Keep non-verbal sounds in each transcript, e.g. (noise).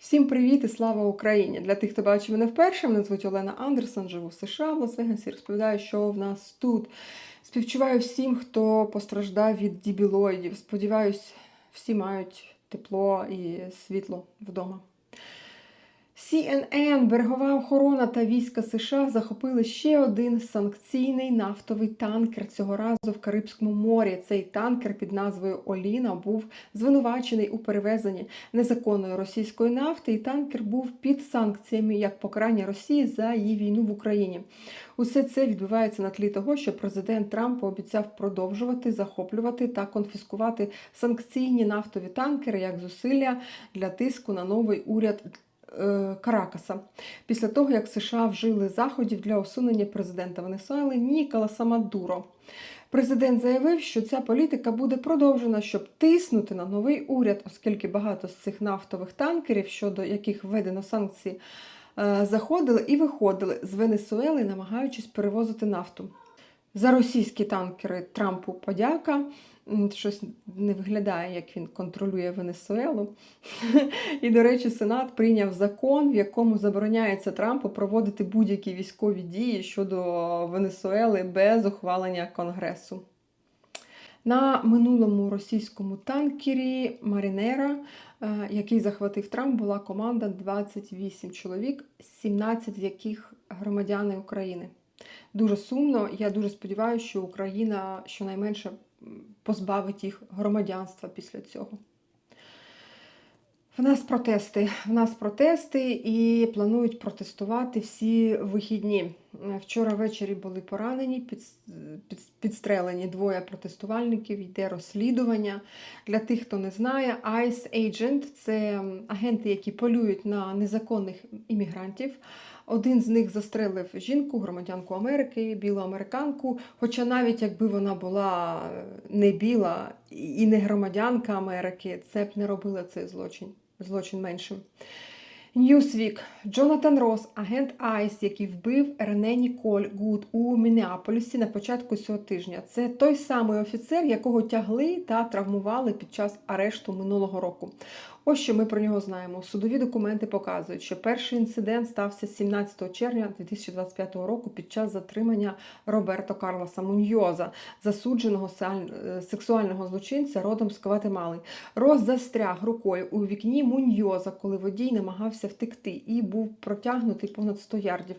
Всім привіт і слава Україні! Для тих, хто бачив мене вперше, мене звуть Олена Андерсон, живу в США, в Лас-Вегасі. Розповідаю, що в нас тут. Співчуваю всім, хто постраждав від дібілоїдів. Сподіваюсь, всі мають тепло і світло вдома. CNN, берегова охорона та війська США захопили ще один санкційний нафтовий танкер цього разу в Карибському морі. Цей танкер під назвою Оліна був звинувачений у перевезенні незаконної російської нафти, і танкер був під санкціями як покарання Росії за її війну в Україні. Усе це відбувається на тлі того, що президент Трамп пообіцяв продовжувати захоплювати та конфіскувати санкційні нафтові танкери як зусилля для тиску на новий уряд. Е, Каракаса після того, як США вжили заходів для усунення президента Венесуели Ніколаса Мадуро. Президент заявив, що ця політика буде продовжена, щоб тиснути на новий уряд, оскільки багато з цих нафтових танкерів, щодо яких введено санкції, е, заходили і виходили з Венесуели, намагаючись перевозити нафту. За російські танкери Трампу подяка. Щось не виглядає, як він контролює Венесуелу. (laughs) І, до речі, Сенат прийняв закон, в якому забороняється Трампу проводити будь-які військові дії щодо Венесуели без ухвалення Конгресу. На минулому російському танкері Марінера, е, який захватив Трамп, була команда 28 чоловік, 17 з яких громадяни України. Дуже сумно. Я дуже сподіваюся, що Україна щонайменше позбавить їх громадянства після цього. В нас протести. В нас протести і планують протестувати всі вихідні. Вчора ввечері були поранені, під, під, підстрелені двоє протестувальників. Йде розслідування. Для тих, хто не знає, ICE Agent – це агенти, які полюють на незаконних іммігрантів. Один з них застрелив жінку, громадянку Америки, білу американку. Хоча навіть якби вона була не біла і не громадянка Америки, це б не робило цей злочин, злочин меншим. Ньюсвік Джонатан Рос, агент Айс, який вбив Рене Ніколь Гуд у Мінеаполісі на початку цього тижня. Це той самий офіцер, якого тягли та травмували під час арешту минулого року. Ось що ми про нього знаємо. Судові документи показують, що перший інцидент стався 17 червня 2025 року під час затримання Роберто Карлоса Муньйоза, засудженого сексуального злочинця родом з Гватемали. Рос застряг рукою у вікні Муньйоза, коли водій намагався втекти і був протягнутий понад 100 ярдів.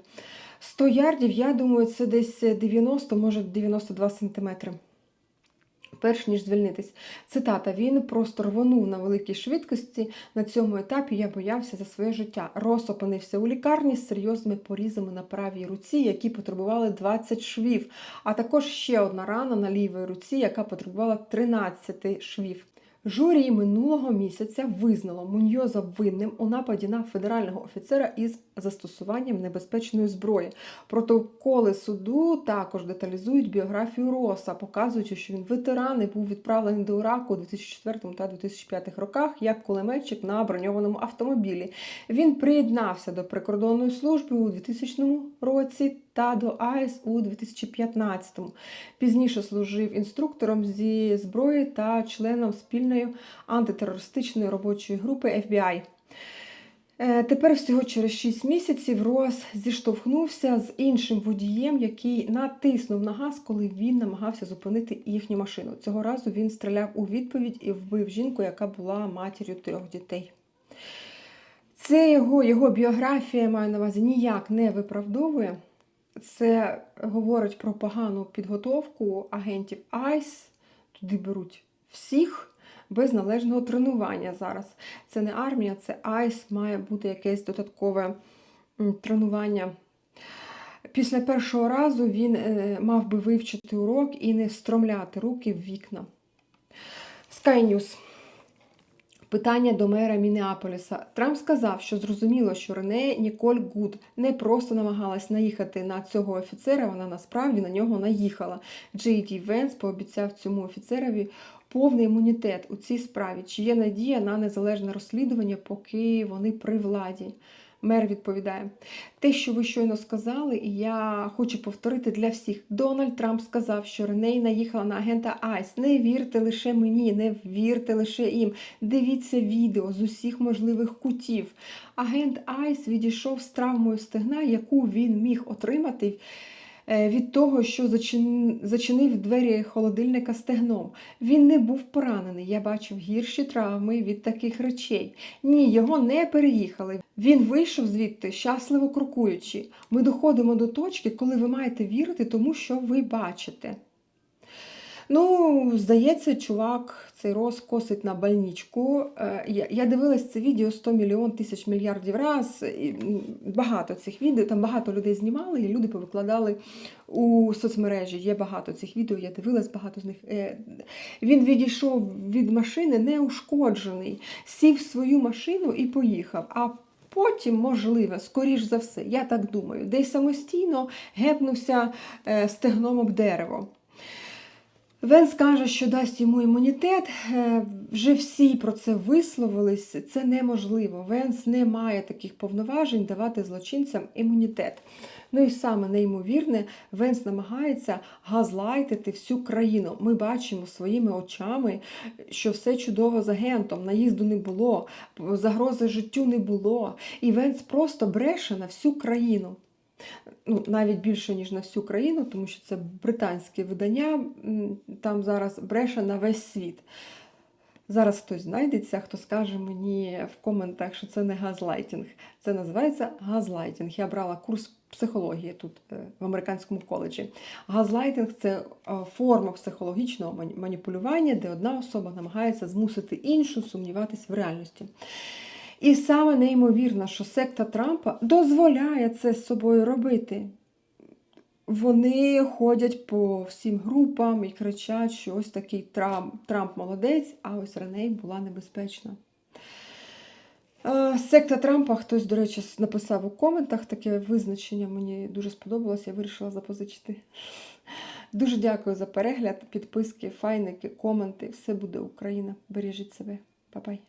100 ярдів, я думаю, це десь 90, може 92 сантиметри. Перш ніж звільнитись. Цитата: він просто рвонув на великій швидкості. На цьому етапі я боявся за своє життя. Рос опинився у лікарні з серйозними порізами на правій руці, які потребували 20 швів, а також ще одна рана на лівій руці, яка потребувала 13 швів. Журі минулого місяця визнало Муньйоза винним у нападі на федерального офіцера із застосуванням небезпечної зброї. Протоколи суду також деталізують біографію Роса, показуючи, що він ветеран і був відправлений до Іраку у 2004 та 2005 роках як кулеметчик на броньованому автомобілі. Він приєднався до прикордонної служби у 2000 році та до АЕС у 2015. Пізніше служив інструктором зі зброї та членом спільної антитерористичної робочої групи FBI. Е, Тепер всього через 6 місяців Рос зіштовхнувся з іншим водієм, який натиснув на газ, коли він намагався зупинити їхню машину. Цього разу він стріляв у відповідь і вбив жінку, яка була матір'ю трьох дітей. Це його, його біографія, маю на увазі, ніяк не виправдовує. Це говорить про погану підготовку агентів ICE. Туди беруть всіх без належного тренування зараз. Це не армія, це ICE, має бути якесь додаткове тренування. Після першого разу він е, мав би вивчити урок і не встромляти руки в вікна. Sky News. Питання до мера Мінеаполіса. Трамп сказав, що зрозуміло, що Рене Ніколь Гуд не просто намагалась наїхати на цього офіцера, вона насправді на нього наїхала. Джей Ді Венс пообіцяв цьому офіцерові повний імунітет у цій справі. Чи є надія на незалежне розслідування, поки вони при владі? Мер відповідає: те, що ви щойно сказали, і я хочу повторити для всіх. Дональд Трамп сказав, що Реней наїхала на агента Айс. Не вірте лише мені, не вірте лише їм. Дивіться відео з усіх можливих кутів. Агент Айс відійшов з травмою стегна, яку він міг отримати. Е, Від того, що зачинив двері холодильника стегном. Він не був поранений. Я бачив гірші травми від таких речей. Ні, його не переїхали. Він вийшов звідти щасливо крокуючи. Ми доходимо до точки, коли ви маєте вірити тому, що ви бачите. Ну, здається, чувак цей роз косить на больничку. Е, Я, дивилась це відео 100 мільйон тисяч мільярдів раз. І багато цих відео, там багато людей знімали, і люди повикладали у соцмережі. Є багато цих відео, я дивилась багато з них. Е, Він відійшов від машини неушкоджений, сів в свою машину і поїхав. А Потім, можливо, скоріш за все, я так думаю, десь самостійно гепнувся е, стегном об дерево. Венс каже, що дасть йому імунітет. Е, Вже всі про це висловились. Це неможливо. Венс не має таких повноважень давати злочинцям імунітет. Ну і саме неймовірне, Венс намагається газлайтити всю країну. Ми бачимо своїми очами, що все чудово з агентом, наїзду не було, загрози життю не було. І Венс просто бреше на всю країну ну, навіть більше, ніж на всю країну, тому що це британське видання, там зараз бреше на весь світ. Зараз хтось знайдеться, хто скаже мені в коментах, що це не газлайтінг. Це називається газлайтінг. Я брала курс психології тут е, в американському коледжі. Газлайтинг це е, форма психологічного маніпулювання, де одна особа намагається змусити іншу сумніватись в реальності. І саме неймовірно, що секта Трампа дозволяє це з собою робити. Вони ходять по всім групам і кричать, що ось такий Трамп, Трамп молодець, а ось Реней була небезпечна. Секта Трампа, хтось, до речі, написав у коментах таке визначення, мені дуже сподобалося, я вирішила запозичити. Дуже дякую за перегляд, підписки, файники, коменти. Все буде Україна. Бережіть себе. Па-бай.